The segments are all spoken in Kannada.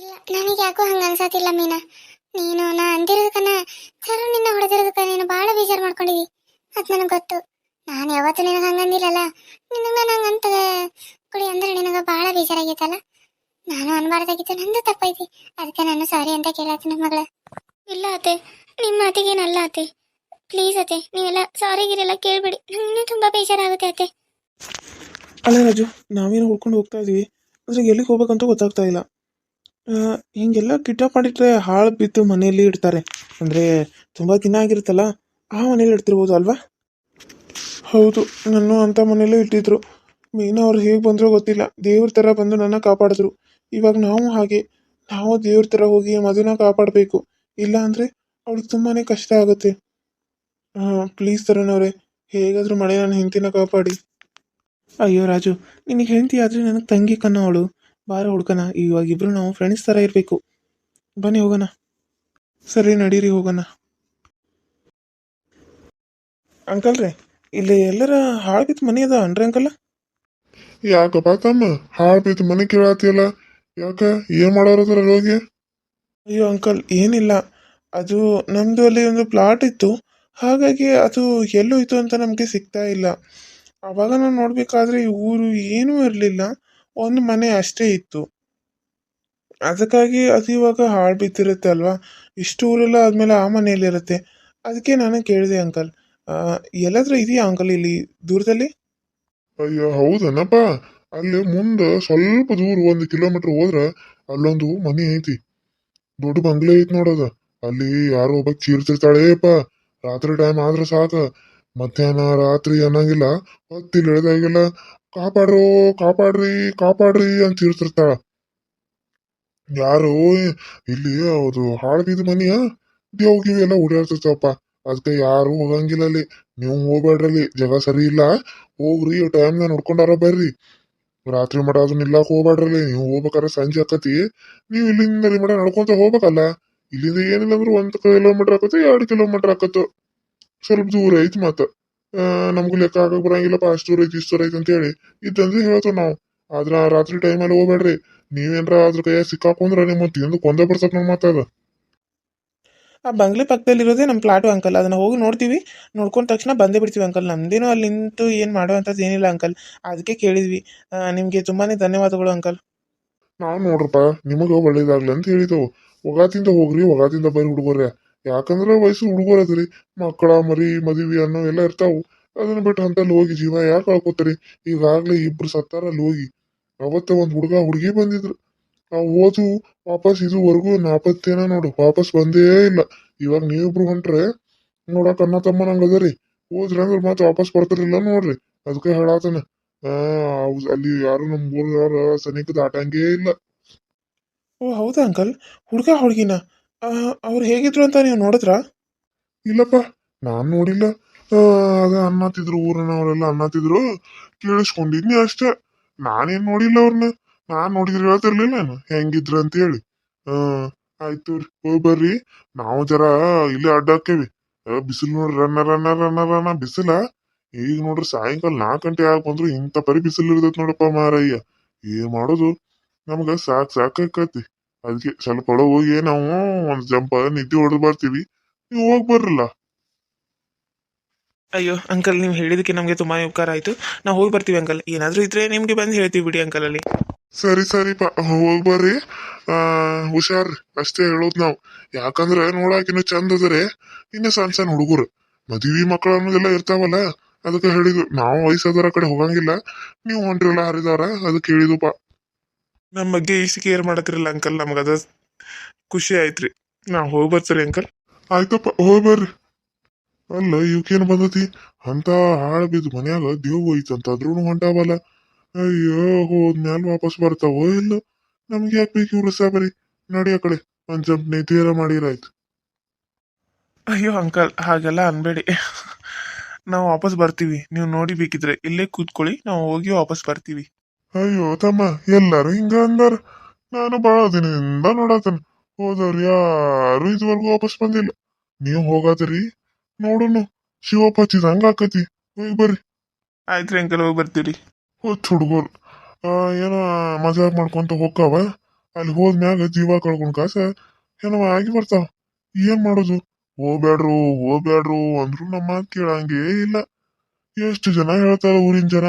ಇಲ್ಲ. ನನಗೆ ಯಾಕೋ ಹಂಗ ಅನ್ಸತಿಲ್ಲ ಮೀನಾ. ನೀನು ನಾ ಅಂದಿರೋದಕ್ಕನ ಚರು ನಿನ್ನ ಹೊಡೆದಿರೋದಕ್ಕ ನೀನು ಬಹಳ ಬೇಜಾರು ಮಾಡ್ಕೊಂಡಿದಿ. ಅದ್ ನನಗೆ ಗೊತ್ತು. ನಾನು ಯಾವತ್ತೂ ನಿನಗೆ ಹಂಗಂದಿಲ್ಲಲ್ಲ ನಿನಗೆ ನಾನು ಹಂಗಂತ ಕುಡಿ ಅಂದ್ರೆ ನಿನಗೆ ಭಾಳ ಬೇಜಾರಾಗೈತಲ್ಲ. ನಾನು ಅನ್ಬಾರ್ದಾಗಿತ್ತು ನಂದು ತಪ್ಪೈತಿ. ಅದಕ್ಕೆ ನಾನು ಸಾರಿ ಅಂತ ಕೇಳತ್ತೀನಿ ಮಗಳ. ಇಲ್ಲ ಅತ್ತೆ ನಿಮ್ಮ ಮಾತಿಗೇನಲ್ಲ ಅತ್ತೆ. ಪ್ಲೀಸ್ ಅತ್ತೆ ನೀವೆಲ್ಲ ಸಾರಿ ಗಿರೆಲ್ಲ ಕೇಳ್ಬೇಡಿ. ನಂಗೆ ತುಂಬಾ ಬೇಜಾರಾಗುತ್ತೆ ಅತ್ತೆ. ಅಲ್ಲ ರಾಜು ನಾವೇನು ಹುಡ್ಕೊಂಡು ಹೋಗ್ತಾ ಇದೀವಿ. ಆದರೆ ಎಲ್ಲಿಗೆ ಹೋಗ್ಬೇಕಂತ ಗೊತ್ತಾಗ್ತಾ ಇಲ್ಲ. ಹಿಂಗೆಲ್ಲ ಕಿಡ್ನಾಪ್ ಮಾಡಿಟ್ರೆ ಹಾಳು ಬಿದ್ದು ಮನೆಯಲ್ಲಿ ಇಡ್ತಾರೆ. ಅಂದರೆ ತುಂಬ ದಿನ ಆಗಿರುತ್ತಲ್ಲ, ಆ ಮನೇಲಿ ಇಡ್ತಿರ್ಬೋದು ಅಲ್ವಾ? ಹೌದು, ನನ್ನ ಅಂಥ ಮನೇಲಿ ಇಟ್ಟಿದ್ರು. ಮೀನಾ ಅವ್ರು ಹೇಗೆ ಬಂದ್ರೋ ಗೊತ್ತಿಲ್ಲ. ದೇವ್ರ ಥರ ಬಂದು ನನ್ನ ಕಾಪಾಡಿದ್ರು. ಇವಾಗ ನಾವು ಹಾಗೆ. ನಾವು ದೇವ್ರ ಥರ ಹೋಗಿ ಮದುವೆನ ಕಾಪಾಡಬೇಕು. ಇಲ್ಲ ಅಂದರೆ ಅವ್ಳಿಗೆ ತುಂಬಾ ಕಷ್ಟ ಆಗುತ್ತೆ. ಪ್ಲೀಸ್ ತರುಣವ್ರೆ, ಹೇಗಾದರೂ ಮಳೆ ನನ್ನ ಹೆಂಡತಿನ ಕಾಪಾಡಿ. ಅಯ್ಯೋ ರಾಜು, ನಿನಗೆ ಹೆಂಡತಿ ಆದರೆ ನನಗೆ ತಂಗಿ ಕನ್ನೋ ಅವಳು ಬಾರ ಹುಡ್ಕನ ಇವಾಗ ಇಬ್ರು ನಾವು ಫ್ರೆಂಡ್ಸ್ ಥರ ಇರಬೇಕು. ಬನ್ನಿ ಹೋಗೋಣ. ಸರಿ ನಡೀರಿ ಹೋಗೋಣ. ಅಂಕಲ್ ರೀ ಇಲ್ಲಿ ಎಲ್ಲರ ಹಾಳು ಬಿತ್ತು ಮನೆ ಅದ ಅನ್ರಿ ಅಂಕಲ್ ಯಾಕಪ್ಪ ತಮ್ಮ ಹಾಳು ಬಿದ್ದು ಮನೆ ಕೇಳತ್ತಿಯಲ್ಲ ಯಾಕ ಏನ್ ಮಾಡೋರದ್ರ ಹೋಗಿ ಅಯ್ಯೋ ಅಂಕಲ್ ಏನಿಲ್ಲ. ಅದು ನಮ್ಮದು ಅಲ್ಲಿ ಒಂದು ಪ್ಲಾಟ್ ಇತ್ತು. ಹಾಗಾಗಿ ಅದು ಎಲ್ಲೋಯ್ತು ಅಂತ ನಮಗೆ ಸಿಗ್ತಾ ಇಲ್ಲ. ಅವಾಗ ನಾವು ನೋಡಬೇಕಾದ್ರೆ ಈ ಊರು ಏನೂ ಇರಲಿಲ್ಲ. ಒಂದು ಮನೆ ಅಷ್ಟೇ ಇತ್ತು. ಅದಕ್ಕಾಗಿ ಅದು ಇವಾಗ ಹಾಳು ಬಿದ್ದಿರುತ್ತೆ ಅಲ್ವಾ? ಇಷ್ಟು ಊರೆಲ್ಲ ಆದಮೇಲೆ ಆ ಮನೆಯಲ್ಲಿರುತ್ತೆ. ಅದಕ್ಕೆ ನಾನು ಕೇಳಿದೆ, ಅಂಕಲ್. ಎಲ್ಲಾದರೂ ಇದೆಯಾ ಅಂಕಲ್ ಇಲ್ಲಿ ದೂರದಲ್ಲಿ? ಅಯ್ಯೋ, ಹೌದನಪ್ಪ. ಅಲ್ಲಿ ಮುಂದೆ ಸ್ವಲ್ಪ ದೂರ, ಒಂದು ಕಿಲೋಮೀಟರ್ ಹೋದ್ರೆ ಅಲ್ಲೊಂದು ಮನೆ ಐತಿ. ದೊಡ್ಡ ಬಂಗ್ಲೆ ಐತಿ ನೋಡೋದು. ಅಲ್ಲಿ ಯಾರೋ ಒಬ್ಬ ಚೀರ್ತಿರ್ತಾಳೇಪ್ಪ ರಾತ್ರಿ ಟೈಮ್ ಆದ್ರೆ ಸಾಕ. ಮಧ್ಯಾಹ್ನ, ರಾತ್ರಿ ಅನ್ನಂಗಿಲ್ಲ ಹೊತ್ತಿಲ್ಲಿ ಹೇಳ್ದಾಗಿಲ್ಲ ಕಾಪಾಡ್ರೋ, ಕಾಪಾಡ್ರಿ ಕಾಪಾಡ್ರಿ ಅಂತ ಇರ್ತಿರ್ತಾಳ. ಯಾರು, ಇಲ್ಲಿ ಅದು ಹಾಳು ಬಿದ್ದ ಮನಿಯ ದೇವ್ಗಿ ಎಲ್ಲ ಓಡಾಡ್ತಿರ್ತಾವಪ್ಪ. ಅದಕ್ಕೆ ಯಾರು ಹೋಗಂಗಿಲ್ಲ ಅಲ್ಲಿ. ನೀವು ಹೋಗ್ಬೇಡ್ರಲ್ಲಿ ಜಗ ಸರಿ ಇಲ್ಲ ಹೋಗ್ರಿ ಟೈಮ್ನ ನೋಡ್ಕೊಂಡಾರ ಬರ್ರಿ. ರಾತ್ರಿ ಮಟ ಅದನ್ನ ನಿಲ್ಲಕ್ ಹೋಗ್ಬೇಡ್ರಲ್ಲಿ ನೀವು ಹೋಗ್ಬೇಕಾದ್ರೆ ಸಂಜೆ ಆಕತಿ. ನೀವು ಇಲ್ಲಿಂದ ಮಠ ನಡ್ಕೊಂತ ಹೋಗ್ಬೇಕಲ್ಲ. ಇಲ್ಲಿಂದ ಏನಿಲ್ಲ ಅಂದ್ರೆ ಒಂದು ಕಿಲೋಮೀಟರ್ ಆಕತ್ತೆ ಎರಡು ಕಿಲೋಮೀಟರ್ ಆಕತ್ತು. ಸ್ವಲ್ಪ ದೂರ ಐತಿ ಮತ್ತ. ನಮಗೂ ನಮ್ಗೂ ಲೆಕ್ಕ ಹಾಕಕ್ ಬರಂಗಿಲ್ಲಪ್ಪ ಅಷ್ಟು ದೂರ ಐತಿ ಇಷ್ಟು ದೂರ ಐತಿ ಅಂತ ಹೇಳಿ ಇದ್ದಂದ್ರೆ ಹೇಳ್ತೇವ್ ನಾವು. ಆದ್ರ ಆ ರಾತ್ರಿ ಟೈಮಲ್ಲಿ ಹೋಗ್ಬೇಡ್ರಿ. ನೀವೇನ್ರ ಅದ್ರ ಕೈಯಾಗ ಸಿಕ್ಕಾಕೊಂಡ್ರ ನಿಮ್ಮ ತಿಂದು ಕೊಂದ ಬರ್ತದ ನಮ್ಮ ಮಾತದ ಆ ಬಂಗ್ಲೆ ಪಕ್ಕದಲ್ಲಿ ಇರೋದೇ ನಮ್ಮ ಪ್ಲಾಟು ಅಂಕಲ್ ಅದನ್ನು ಹೋಗಿ ನೋಡ್ತೀವಿ. ನೋಡ್ಕೊಂಡ ತಕ್ಷಣ ಬಂದೇ ಬಿಡ್ತೀವಿ ಅಂಕಲ್ ನಮ್ದೇನು ಅಲ್ಲಿ ನಿಂತು ಏನು ಮಾಡುವಂಥದ್ದು ಏನಿಲ್ಲ ಅಂಕಲ್ ಅದಕ್ಕೆ ಕೇಳಿದ್ವಿ. ನಿಮಗೆ ತುಂಬಾ ಧನ್ಯವಾದಗಳು ಅಂಕಲ್ ನಾವು ನೋಡ್ರಪ್ಪ ನಿಮಗೆ ಒಳ್ಳೇದಾಗ್ಲಿ ಅಂತ ಹೇಳಿದವು. ಒಗಾತಿಂದ ಹೋಗ್ರಿ ಒಗಾತಿಂದ ಬರ್ರಿ ಹುಡುಗರ್ಯ ಯಾಕಂದ್ರ ವಯಸ್ಸು ಹುಡುಗರದ್ರಿ ಮಕ್ಕಳ ಮರಿ, ಮದುವೆ ಅನ್ನೋ ಎಲ್ಲ ಇರ್ತಾವು. ಅದನ್ನ ಬಿಟ್ಟು ಅಂತಲ್ಲಿ ಹೋಗಿ ಜೀವ ಯಾಕೆ ಕಳ್ಕೊತೀರಿ? ಈಗಾಗ್ಲೇ ಇಬ್ರು ಸತ್ತಾರ ಅಲ್ಲಿ ಹೋಗಿ. ಅವತ್ತ ಒಂದ್ ಹುಡುಗ ಹುಡುಗಿ ಬಂದಿದ್ರು. ಆ ಓದು, ವಾಪಸ್ ಇದುವರೆಗೂ ನಾಪತ್ತೇನ ನೋಡು, ವಾಪಸ್ ಬಂದೇ ಇಲ್ಲ. ಇವಾಗ ನೀವಿಬ್ರು ಹೊಂಟ್ರೆ, ನೋಡಕ್ ಅಣ್ಣ ತಮ್ಮ ನಂಗದರಿ ಹೋದ್ರಿ ಅಂದ್ರೆ ಮತ್ತೆ ವಾಪಸ್ ಬರ್ತಿರಲಿಲ್ಲ ನೋಡ್ರಿ. ಅದಕ್ಕೆ ಹೇಳಾತನ, ಆ ಅಲ್ಲಿ ಯಾರು ನಮ್ ಯಾರು ಸನಿಕ ಆಟಂಗೇ ಇಲ್ಲ. ಓ, ಹೌದಾ ಅಂಕಲ್? ಹುಡುಗ ಹುಡುಗಿನ? ಅವ್ರು ಹೇಗಿದ್ರು ಅಂತ ನೀವು ನೋಡಿದ್ರಾ? ಇಲ್ಲಪ್ಪ ನಾನು ನೋಡಿಲ್ಲ. ಆ, ಅನ್ನತಿದ್ರು ಊರನ್ನ ಅವರೆಲ್ಲ ಅನ್ನತಿದ್ರು ಕೇಳಿಸ್ಕೊಂಡಿದ್ನಿ ಅಷ್ಟೇ. ನಾನೇನ್ ನೋಡಿಲ್ಲ ಅವ್ರನ್ನ ನಾನು ನೋಡಿದ್ರೆ ಹೇಳ್ತಿರ್ಲಿಲ್ಲ ನಾನು ಹೆಂಗಿದ್ರು ಅಂತ ಹೇಳಿ. ಆ ಆಯ್ತು ಹೋಗಿ ಬರ್ರಿ. ನಾವು ಜರ ಇಲ್ಲಿ ಅಡ್ಡಾಕೇವಿ ಬಿಸಿಲು ನೋಡ್ರಿ ರನ್ನ ರನ್ನ ರನ್ನ ರನ್ನ ಬಿಸಿಲ. ಈಗ ನೋಡ್ರಿ ಸಾಯಂಕಾಲ ನಾಲ್ಕು ಗಂಟೆ ಆಗ ಬಂದ್ರು ಇಂಥ ಪರಿ ಬಿಸಿಲು ಇರ್ತೈತಿ ನೋಡಪ್ಪ ಮಾರಯ್ಯ. ಏನು ಮಾಡೋದು? ನಮ್ಗ ಸಾಕ್ ಸಾಕಾಕತಿ ಅದಕ್ಕೆ ಸ್ವಲ್ಪ ಒಳಗೆ ಹೋಗಿ ನಾವು ಒಂದ್ ಜಂಪ್ ನಿದ್ದೆ ಹೊಡೆದು ಬರ್ತೀವಿ. ನೀವು ಹೋಗಿ ಬರ್ರಲ್ಲ. ಅಯ್ಯೋ ಅಂಕಲ್ ನೀವು ಹೇಳಿದಕ್ಕೆ ನಮಗೆ ತುಂಬಾ ಉಪಕಾರ ಆಯ್ತು. ನಾವು ಹೋಗಿ ಬರ್ತೀವಿ ಅಂಕಲ್. ಏನಾದರೂ ಇದ್ರೆ ನಿಮಗೆ ಬಂದು ಹೇಳ್ತೀವಿ ಬಿಡಿ ಅಂಕಲ್ ಅಲ್ಲಿ. ಸರಿ ಸರಿ ಹೋಗಿ ಬರ್ರಿ. ಆ ಹುಷಾರ್ ಅಷ್ಟೇ ಹೇಳೋದ್ ನಾವು. ಯಾಕಂದ್ರೆ ನೋಡಾಕಿನ ಚಂದ ಅದರೆ. ಇನ್ನು ಸಣ್ಣ ಸಣ್ಣ ಹುಡುಗರು. ಮದುವೆ ಮಕ್ಕಳು ಅನ್ನೋದೆಲ್ಲ ಇರ್ತಾವಲ್ಲ ಅದಕ್ಕೆ ಹೇಳಿದ್ರು. ನಾವು ವಯಸ್ಸಾದವರ ಕಡೆ ಹೋಗಂಗಿಲ್ಲ. ನೀವು ಹೊಂಟ್ರಲ್ಲ ಹರಿದಾರ ಅದಕ್ಕೆ ಹೇಳಿದ್ವಪ್ಪ ನಮ್ಮ ಬಗ್ಗೆ ಇಷ್ಟು ಕೇರ್ ಮಾಡತ್ರಿಲ್ಲ ಅಂಕಲ್ ನಮಗೆ ಅದ ಖುಷಿ ಆಯ್ತ್ರಿ. ನಾವು ಹೋಗಿ ಬರ್ತೀರಿ ಅಂಕಲ್ ಆಯ್ತಪ್ಪ ಹೋಗ್ಬರ್ರಿ ಅಲ್ಲ ಇವಕ್ಕೇನು ಬಂದತಿ ಅಂತ ಹಾಳು ಬಿದ್ದು ಮನ್ಯಾಗ ದೇವ್ ಹೋಯ್ತಂತ ಅದ್ರೂ ಹೊಂಟಾವಲ್ಲ ಅಯ್ಯೋ ಹೋದ್ಮ್ಯಾಲ ವಾಪಸ್ ಬರ್ತಾವೋ ಇಲ್ಲ? ನಮ್ಗೆ ಯಾಕೆ ಬೇಕು ಇವ್ರು ಸಾಬರಿ ನಡಿ ಆ ಕಡೆ ಒಂದ್ ಜಂಪ್ ಮಾಡಿರ ಮಾಡಿರಾಯ್ತು ಅಯ್ಯೋ ಅಂಕಲ್ ಹಾಗೆಲ್ಲ ಅನ್ಬೇಡಿ. ನಾವು ವಾಪಸ್ ಬರ್ತೀವಿ ನೀವು ನೋಡಿ ಬೇಕಿದ್ರೆ ಇಲ್ಲೇ ಕೂತ್ಕೊಳ್ಳಿ ನಾವು ಹೋಗಿ ವಾಪಸ್ ಬರ್ತೀವಿ. ಅಯ್ಯೋ ತಮ್ಮ ಎಲ್ಲರೂ ಹಿಂಗ ಅಂದಾರ. ನಾನು ಬಹಳ ದಿನದಿಂದ ನೋಡತನ. ಹೋದವ್ರು ಯಾರು ಇದುವರೆಗೂ ವಾಪಸ್ ಬಂದಿಲ್ಲ. ನೀವು ಹೋಗಾದ್ರಿ ನೋಡುನು. ಶಿವಪ್ಪ ಹಚ್ಚಿದಂಗ ಆಕತಿ. ಹೋಗಿ ಬರ್ರಿ. ಆಯ್ತು ರೀ ಅಂಕಲ್ ಹೋಗಿ ಬರ್ತೀರಿ ಹೋದ್ ಹುಡುಗರು. ಏನೋ ಮಜಾಕ್ ಮಾಡ್ಕೊಂತ ಹೋಗ್ತಾವ ಅಲ್ಲಿ ಹೋದ್ಮ್ಯಾಗ ಜೀವ ಕಳ್ಕೊಂಡ್ ಕಾಸ ಏನವ ಆಗಿ ಬರ್ತಾವ. ಏನ್ ಮಾಡೋದು? ಹೋಗ್ಬ್ಯಾಡ್ರು ಹೋಗ್ಬೇಡ್ರು ಅಂದ್ರು ನಮ್ಮ ಮಾತು ಕೇಳಂಗೇ ಇಲ್ಲ. ಎಷ್ಟು ಜನ ಹೇಳ್ತಾರ ಊರಿನ ಜನ?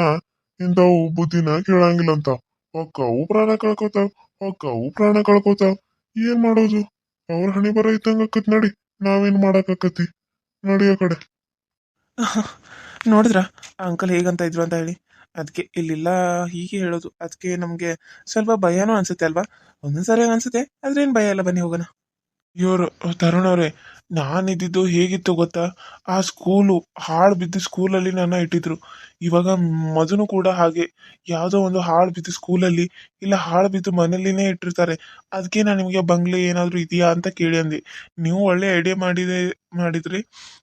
ಇಂಥವು ಬುದ್ಧಿನ ಕೇಳಂಗಿಲ್ಲ ಅಂತ ಹೊಕ್ಕವು ಪ್ರಾಣ ಕಳ್ಕೊತಾವ್ ಹೊಕ್ಕವು ಪ್ರಾಣ ಕಳ್ಕೊತಾವ. ಏನ್ ಮಾಡೋದು? ಅವ್ರ ಹಣಿ ಬರ ಇದ್ದಂಗ ಆಕತ್ ನಡಿ, ನಾವೇನ್ ಮಾಡಾಕತ್ತಿ ನಡಿ ಆ ಕಡೆ. ನೋಡಿದ್ರ, ಅಂಕಲ್ ಹೇಗಂತ ಇದ್ರು ಅಂತ ಹೇಳಿ. ಅದಕ್ಕೆ ಇಲ್ಲಿಲ್ಲ, ಹೀಗೆ ಹೇಳೋದು. ಅದಕ್ಕೆ ನಮಗೆ ಸ್ವಲ್ಪ ಭಯನೂ ಅನ್ಸುತ್ತೆ ಅಲ್ವಾ? ಒಂದೊಂದ್ಸರಿ ಅನ್ಸುತ್ತೆ, ಆದ್ರೆ ಏನು ಭಯ ಇಲ್ಲ ಬನ್ನಿ ಹೋಗೋಣ. ಇವರು, ತರುಣ್ ಅವರೇ, ನಾನಿದ್ದಿದ್ದು ಹೇಗಿತ್ತು ಗೊತ್ತಾ? ಆ ಸ್ಕೂಲು, ಹಾಳು ಬಿದ್ದ ಸ್ಕೂಲಲ್ಲಿ ನನ್ನ ಇಟ್ಟಿದ್ರು. ಇವಾಗ ಮಧುನು ಕೂಡ ಹಾಗೆ. ಯಾವುದೋ ಒಂದು ಹಾಳು ಬಿದ್ದ ಸ್ಕೂಲಲ್ಲಿ, ಇಲ್ಲ ಹಾಳು ಬಿದ್ದು ಮನೆಯಲ್ಲಿನೇ ಇಟ್ಟಿರ್ತಾರೆ. ಅದಕ್ಕೆ ನಾನು ನಿಮಗೆ ಬಂಗ್ಲೆ ಏನಾದರೂ ಇದೆಯಾ ಅಂತ ಕೇಳಿ ಅಂದೆ. ನೀವು ಒಳ್ಳೆ ಐಡಿಯಾ ಮಾಡಿದೆ, ಮಾಡಿದ್ರಿ.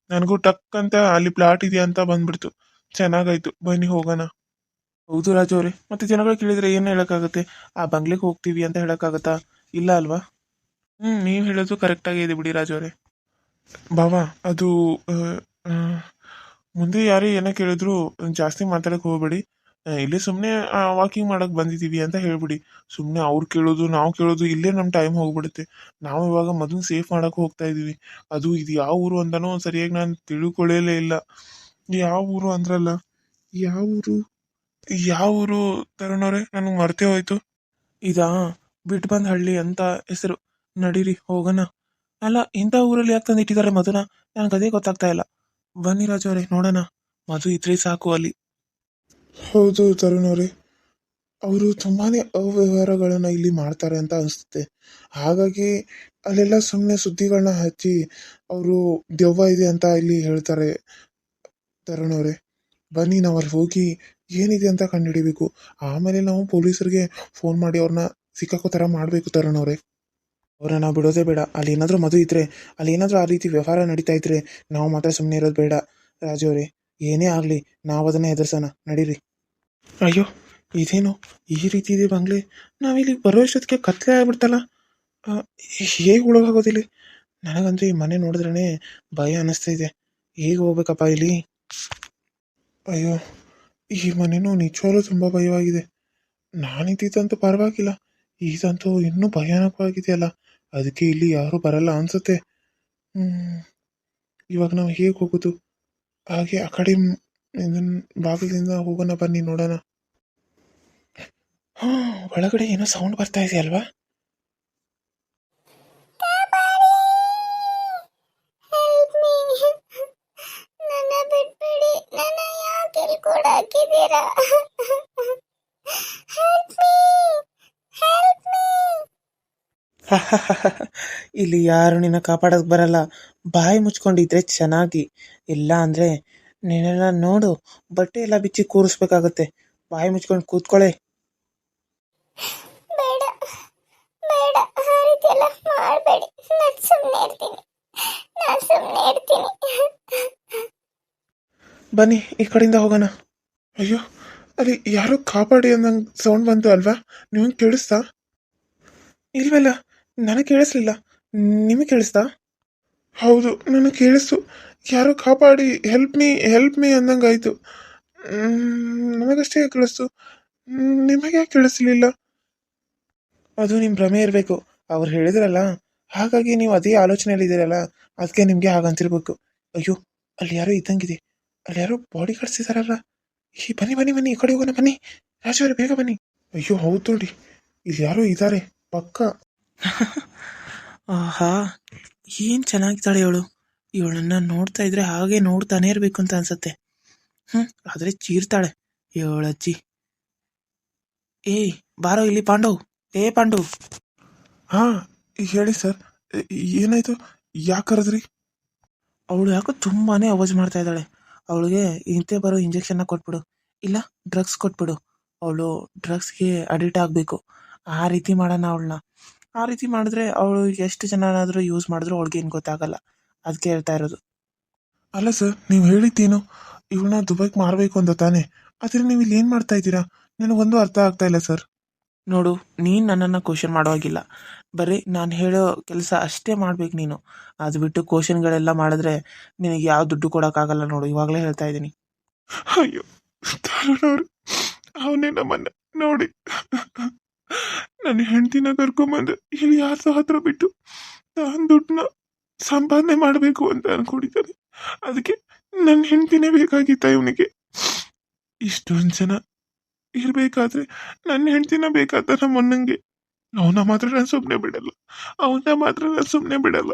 ನನಗೂ ಟಕ್ ಅಂತ ಅಲ್ಲಿ ಪ್ಲಾಟ್ ಇದೆಯಾ ಅಂತ ಬಂದ್ಬಿಡ್ತು. ಚೆನ್ನಾಗಾಯ್ತು. ಬನ್ನಿ ಹೋಗೋಣ. ಹೌದು ರಾಜು ಅವರೇ, ಮತ್ತೆ ಜನಗಳು ಕೇಳಿದ್ರೆ ಏನು ಹೇಳೋಕ್ಕಾಗುತ್ತೆ? ಆ ಬಂಗ್ಲೆಗೆ ಹೋಗ್ತೀವಿ ಅಂತ ಹೇಳೋಕ್ಕಾಗತ್ತಾ? ಇಲ್ಲ ಅಲ್ವಾ? ಹ್ಞೂ ನೀವು ಹೇಳೋದು ಕರೆಕ್ಟಾಗಿ ಇದೆ ಬಿಡಿ ರಾಜು ಅವರೇ. ಬಾವಾ, ಅದು ಮುಂದೆ ಯಾರೇ ಏನೋ ಕೇಳಿದ್ರು ಜಾಸ್ತಿ ಮಾತಾಡಕ್ಕೆ ಹೋಗ್ಬೇಡಿ. ಇಲ್ಲೇ ಸುಮ್ಮನೆ ವಾಕಿಂಗ್ ಮಾಡಕ್ಕೆ ಬಂದಿದ್ದೀವಿ ಅಂತ ಹೇಳ್ಬಿಡಿ. ಸುಮ್ಮನೆ ಅವ್ರು ಕೇಳೋದು, ನಾವು ಕೇಳೋದು, ಇಲ್ಲೇ ನಮ್ಮ ಟೈಮ್ ಹೋಗ್ಬಿಡುತ್ತೆ. ನಾವು ಇವಾಗ ಮೊದಲು ಸೇಫ್ ಮಾಡಕ್ಕೆ ಹೋಗ್ತಾ ಇದ್ದೀವಿ ಅದು ಇದು ಯಾವ ಊರು ಅಂತನೂ ಸರಿಯಾಗಿ ನಾನು ತಿಳ್ಕೊಳ್ಳಲೇ ಇಲ್ಲ. ಯಾವ ಊರು ಅಂದ್ರಲ್ಲ? ಯಾವ ಊರು? ಯಾವ ಊರು ತರುಣವ್ರೆ ನನಗೆ ಮರ್ತೇ ಹೋಯ್ತು. ಇದಾ ಬಿಟ್ಟು ಬಂದ ಹಳ್ಳಿ ಅಂತ ಹೆಸರು. ನಡೀರಿ, ಹೋಗೋಣ. ಅಲ್ಲ, ಇಂಥ ಊರಲ್ಲಿ ಯಾಕೆ ತಂದು ಇಟ್ಟಿದ್ದಾರೆ ಮಧುನ ಅದೇ ಗೊತ್ತಾಗ್ತಾ ಇಲ್ಲ. ಬನ್ನಿ ರಾಜು ಅವರೇ, ನೋಡೋಣ. ಮಧು ಇದ್ರೆ ಸಾಕು ಅಲ್ಲಿ. ಹೌದು ತರುಣ್ ಅವರೇ. ಅವರು ತುಂಬಾ ಅವ್ಯವಹಾರಗಳನ್ನ ಇಲ್ಲಿ ಮಾಡ್ತಾರೆ ಅಂತ ಅನಿಸುತ್ತೆ. ಹಾಗಾಗಿ ಅಲ್ಲೆಲ್ಲ ಸುಮ್ಮನೆ ಸುದ್ದಿಗಳನ್ನ ಹಚ್ಚಿ ಅವರು ದೆವ್ವ ಇದೆ ಅಂತ ಇಲ್ಲಿ ಹೇಳ್ತಾರೆ ತರುಣ್ ಅವರೇ. ಬನ್ನಿ ನಾವು ಅಲ್ಲಿ ಹೋಗಿ ಏನಿದೆ ಅಂತ ಕಂಡುಹಿಡಿಬೇಕು. ಆಮೇಲೆ ನಾವು ಪೊಲೀಸರಿಗೆ ಫೋನ್ ಮಾಡಿ ಅವ್ರನ್ನ ಸಿಕ್ಕಾಕೋ ಥರ ಮಾಡಬೇಕು ತರುಣ್ ಅವರೇ. ಅವ್ರನ್ನ ಬಿಡೋದೇ ಬೇಡ. ಅಲ್ಲಿ ಏನಾದರೂ ಮದುವೆ ಇದ್ರೆ, ಅಲ್ಲಿ ಏನಾದರೂ ಆ ರೀತಿ ವ್ಯವಹಾರ ನಡೀತಾ ಇದ್ರೆ ನಾವು ಮಾತ್ರ ಸುಮ್ಮನೆ ಇರೋದು ಬೇಡ. ರಾಜು ಅವರೇ, ಏನೇ ಆಗಲಿ, ನಾವು ಅದನ್ನೇ ಎದುರಿಸೋಣ. ನಡೀರಿ. ಅಯ್ಯೋ, ಇದೇನು? ಈ ರೀತಿ ಇದೆ ಬಂಗ್ಲೆ? ನಾವಿಲ್ಲಿ ಬರೋ ಅಷ್ಟೊತ್ತಿಗೆ ಕತ್ತಲೆ ಆಗ್ಬಿಡ್ತಲ್ಲ? ಹೇಗೆ ಒಳಗಾಗೋದಿಲ್ಲಿ ನನಗಂತೂ ಈ ಮನೆ ನೋಡಿದ್ರೇ ಭಯ ಅನ್ನಿಸ್ತಾ ಇದೆ. ಹೇಗೆ ಹೋಗ್ಬೇಕಪ್ಪ ಇಲ್ಲಿ? ಅಯ್ಯೋ, ಈ ಮನೆನೂ ನಿಜವಾಗ್ಲೂ ತುಂಬ ಭಯವಾಗಿದೆ. ನಾನಿದ್ದಂತೂ ಪರವಾಗಿಲ್ಲ. ಈಗಂತೂ ಇನ್ನೂ ಭಯಾನಕವಾಗಿದೆಯಲ್ಲ. ಅದಕ್ಕೆ ಇಲ್ಲಿ ಯಾರೂ ಬರಲ್ಲ ಅನ್ಸುತ್ತೆ. ಇವಾಗ ನಾವು ಹೇಗೆ ಹೋಗೋದು? ಹಾಗೆ ಆ ಕಡೆ ಬಾಗಿಲಿಂದ ಹೋಗೋಣ ಬನ್ನಿ ನೋಡೋಣ. ಹಾಂ, ಒಳಗಡೆ ಏನೋ ಸೌಂಡ್ ಬರ್ತಾ ಇದೆ ಅಲ್ವಾ? ಹೆಲ್ಪ್ ಮೀ ಹೆಲ್ಪ್ ಇಲ್ಲಿ ಯಾರು ನಿನ್ನ ಕಾಪಾಡೋಕೆ ಬರಲ್ಲ. ಬಾಯಿ ಮುಚ್ಕೊಂಡಿದ್ರೆ ಚೆನ್ನಾಗಿ. ಇಲ್ಲ ಅಂದ್ರೆ ನೀನೆಲ್ಲ ನೋಡು ಬಟ್ಟೆ ಎಲ್ಲ ಬಿಚ್ಚಿ ಕೂರಿಸ್ಬೇಕಾಗತ್ತೆ. ಬಾಯಿ ಮುಚ್ಕೊಂಡು ಕೂತ್ಕೊಳ್ಳೆ ಬೇಡ ಬೇಡ ಆ ರೀತಿ ಎಲ್ಲ ಮಾಡಬೇಡಿ. ನಾನು ಸುಮ್ಮನೆ ಇರ್ತೀನಿ. ನಾನು ಸುಮ್ಮನೆ ಇರ್ತೀನಿ. ಬನ್ನಿ ಈ ಕಡೆಯಿಂದ ಹೋಗೋಣ. ಅಯ್ಯೋ ಅಲ್ಲಿ ಯಾರೋ ಕಾಪಾಡಿ ಅಂದಂಗೆ ಸೌಂಡ್ ಬಂತು ಅಲ್ವಾ? ನೀವು ಕೇಳಿಸ್ತಾ? ಇಲ್ವಲ್ಲ? ನನಗೆ ಕೇಳಿಸ್ಲಿಲ್ಲ. ನಿಮಗೆ ಕೇಳಿಸ್ತಾ? ಹೌದು, ನನಗೆ ಕೇಳಿಸ್ತು. ಯಾರೋ ಕಾಪಾಡಿ ಹೆಲ್ಪ್ ಮೀ ಹೆಲ್ಪ್ ಮೀ ಅಂದಂಗಾಯಿತು. ನನಗಷ್ಟೇ ಕೇಳಿಸ್ತು. ನಿಮಗೆ ಕೇಳಿಸ್ಲಿಲ್ಲ? ಅದು ನಿಮ್ಮ ಭ್ರಮೆ ಇರಬೇಕು. ಅವ್ರು ಹೇಳಿದ್ರಲ್ಲ, ಹಾಗಾಗಿ ನೀವು ಅದೇ ಆಲೋಚನೆಯಲ್ಲಿ ಇದ್ದೀರಲ್ಲ ಅದಕ್ಕೆ ನಿಮಗೆ ಹಾಗಂತಿರ್ಬೇಕು. ಅಯ್ಯೋ, ಅಲ್ಲಿ ಯಾರೋ ಇದ್ದಂಗಿದೆ. ಅಲ್ಲಿ ಯಾರೋ ಬಾಡಿ ಕಟ್ಸಿದಾರಲ್ಲ ಈ ಬನ್ನಿ ಬನ್ನಿ ಬನ್ನಿ, ಈ ಕಡೆ ಹೋಗೋಣ, ಬನ್ನಿ. ರಾಜು ಬೇಗ ಬನ್ನಿ. ಅಯ್ಯೋ, ಹೌದು ನೋಡಿ ಇಲ್ಲಿ ಯಾರೋ ಇದ್ದಾರೆ ಪಕ್ಕ. ಆಹಾ ಏನು ಚೆನ್ನಾಗಿದ್ದಾಳೆ ಇವಳು. ಇವಳನ್ನ ನೋಡ್ತಾ ಇದ್ರೆ ಹಾಗೆ ನೋಡ್ತಾನೆ ಇರಬೇಕು ಅಂತ ಅನ್ಸತ್ತೆ. ಹ್ಞೂ ಆದರೆ ಚೀರ್ತಾಳೆ. ಇವಳಜ್ಜಿ ಏಯ್ ಬಾರೋ ಇಲ್ಲಿ ಪಾಂಡವ್ ಏ ಪಾಂಡು. ಹಾಂ ಹೇಳಿ ಸರ್. ಏನಾಯ್ತು? ಯಾಕೆ ಕರೆದ್ರಿ? ಅವಳು ಯಾಕೋ ತುಂಬಾನೇ ಅವಾಜ್ ಮಾಡ್ತಾ ಇದ್ದಾಳೆ. ಅವಳಿಗೆ ಇಂತೆ ಬರೋ ಇಂಜೆಕ್ಷನ್ನ ಕೊಟ್ಬಿಡು. ಇಲ್ಲ ಡ್ರಗ್ಸ್ ಕೊಟ್ಬಿಡು. ಅವಳು ಡ್ರಗ್ಸ್ಗೆ ಅಡಿಕ್ಟ್ ಆಗಬೇಕು. ಆ ರೀತಿ ಮಾಡೋಣ ಅವಳನ್ನ. ಆ ರೀತಿ ಮಾಡಿದ್ರೆ ಅವಳು ಎಷ್ಟು ಜನನಾದರೂ ಯೂಸ್ ಮಾಡಿದ್ರು ಅವಳಿಗೆ ಏನು ಗೊತ್ತಾಗಲ್ಲ. ಅದಕ್ಕೆ ಹೇಳ್ತಾ ಇರೋದು. ಅಲ್ಲ ಸರ್ ನೀವು ಹೇಳಿದ್ದೇನು? ಇವಳನ್ನ ದುಬೈಗೆ ಮಾರಬೇಕು ಅಂತ ತಾನೆ. ಆದರೆ ನೀವು ಇಲ್ಲಿ ಏನು ಮಾಡ್ತಾ ಇದ್ದೀರಾ? ನನಗೊಂದು ಅರ್ಥ ಆಗ್ತಾ ಇಲ್ಲ ಸರ್. ನೋಡು ನೀನು ನನ್ನನ್ನು ಕ್ವಶನ್ ಮಾಡೋವಾಗಿಲ್ಲ ಬರೀ ನಾನು ಹೇಳೋ ಕೆಲಸ ಅಷ್ಟೇ ಮಾಡ್ಬೇಕು ನೀನು. ಅದು ಬಿಟ್ಟು ಕ್ವಶನ್ಗಳೆಲ್ಲ ಮಾಡಿದ್ರೆ ನಿನಗೆ ಯಾವ ದುಡ್ಡು ಕೊಡೋಕ್ಕಾಗಲ್ಲ ನೋಡು. ಇವಾಗಲೇ ಹೇಳ್ತಾ ಇದ್ದೀನಿ. ಅಯ್ಯೋ ಅವನೇ ನಮ್ಮನ್ನ ನೋಡಿ. ನನ್ನ ಹೆಂಡತಿನ ಕರ್ಕೊಂಬಂದು ಇಲ್ಲಿ ಯಾರ ಹತ್ರ ಬಿಟ್ಟು ನಾನು ದುಡ್ಡನ್ನ ಸಂಪಾದನೆ ಮಾಡಬೇಕು ಅಂತ ಅನ್ಕೊಂಡಿದ್ದಾನೆ. ಅದಕ್ಕೆ ನನ್ನ ಹೆಂಡತಿನೇ ಬೇಕಾಗಿತ್ತ ಇವನಿಗೆ? ಇಷ್ಟೊಂದು ಜನ ಇರಬೇಕಾದ್ರೆ ನನ್ನ ಹೆಂಡತಿನ ಬೇಕಾದ ನಮ್ಮ ಅಣ್ಣಂಗೆ ಅವನ ಮಾತ್ರ ನಾನು ಸುಮ್ಮನೆ ಬಿಡಲ್ಲ. ಅವನ ಮಾತ್ರ ನಾನು ಸುಮ್ಮನೆ ಬಿಡಲ್ಲ.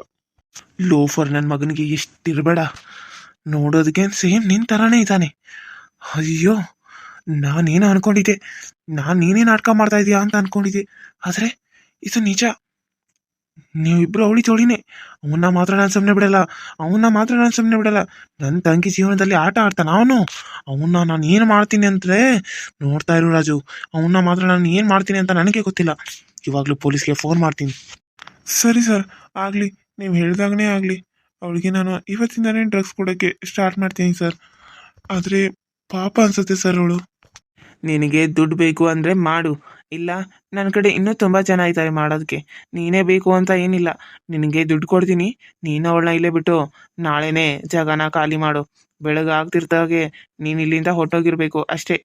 ಲೋಫರ್ ನನ್ನ ಮಗನಿಗೆ ಎಷ್ಟಿರಬೇಡ ನೋಡೋದಕ್ಕೆ ಸೇಮ್ ನಿನ್ನ ಥರನೇ ಇದ್ದಾನೆ. ಅಯ್ಯೋ. ನಾನೇನು ಅನ್ಕೊಂಡಿದ್ದೆ? ನಾನು ನೀನೇ ನಾಟಕ ಮಾಡ್ತಾ ಇದೀಯಾ ಅಂತ ಅನ್ಕೊಂಡಿದ್ದೆ. ಆದರೆ ಇದು ನಿಜ. ನೀವಿಬ್ರು ಅವಳಿ ತೋಳಿನೇ. ಅವನ್ನ ಮಾತ್ರ ನಾನು ಸುಮ್ಮನೆ ಬಿಡಲ್ಲ. ಅವನ್ನ ಮಾತ್ರ ನಾನು ಸುಮ್ಮನೆ ಬಿಡಲ್ಲ. ನನ್ನ ತಂಗಿ ಜೀವನದಲ್ಲಿ ಆಟ ಆಡ್ತಾನ ಅವನು ಅವನ್ನ ನಾನು ಏನು ಮಾಡ್ತೀನಿ ಅಂದರೆ ನೋಡ್ತಾ ಇರು ರಾಜು. ಅವನ್ನ ಮಾತ್ರ ನಾನು ಏನು ಮಾಡ್ತೀನಿ ಅಂತ ನನಗೆ ಗೊತ್ತಿಲ್ಲ. ಇವಾಗಲೂ ಪೊಲೀಸ್ಗೆ ಫೋನ್ ಮಾಡ್ತೀನಿ. ಸರಿ ಸರ್, ಆಗಲಿ. ನೀವು ಹೇಳಿದಾಗನೇ ಆಗಲಿ. ಅವಳಿಗೆ ನಾನು ಇವತ್ತಿಂದನೇ ಡ್ರಗ್ಸ್ ಕೊಡೋಕ್ಕೆ ಸ್ಟಾರ್ಟ್ ಮಾಡ್ತೀನಿ ಸರ್. ಆದರೆ ಪಾಪ ಅನ್ಸುತ್ತೆ ಸರ್ ಅವಳು. ನಿನಗೆ ದುಡ್ಡು ಬೇಕು ಅಂದರೆ ಮಾಡು. ಇಲ್ಲ ನನ್ನ ಕಡೆ ಇನ್ನೂ ತುಂಬ ಜನ ಇದ್ದಾರೆ ಮಾಡೋದಕ್ಕೆ ನೀನೇ ಬೇಕು ಅಂತ ಏನಿಲ್ಲ. ನಿನಗೆ ದುಡ್ಡು ಕೊಡ್ತೀನಿ. ನೀನು ಅವಳನ್ನ ಇಲ್ಲೇ ಬಿಟ್ಟು ನಾಳೆನೇ ಜಾಗನ ಖಾಲಿ ಮಾಡು. ಬೆಳಗ್ಗೆ ಆಗ್ತಿರ್ತಾಗೆ, ನೀನು ಇಲ್ಲಿಂದ ಹೊರಟೋಗಿರ್ಬೇಕು ಅಷ್ಟೇ.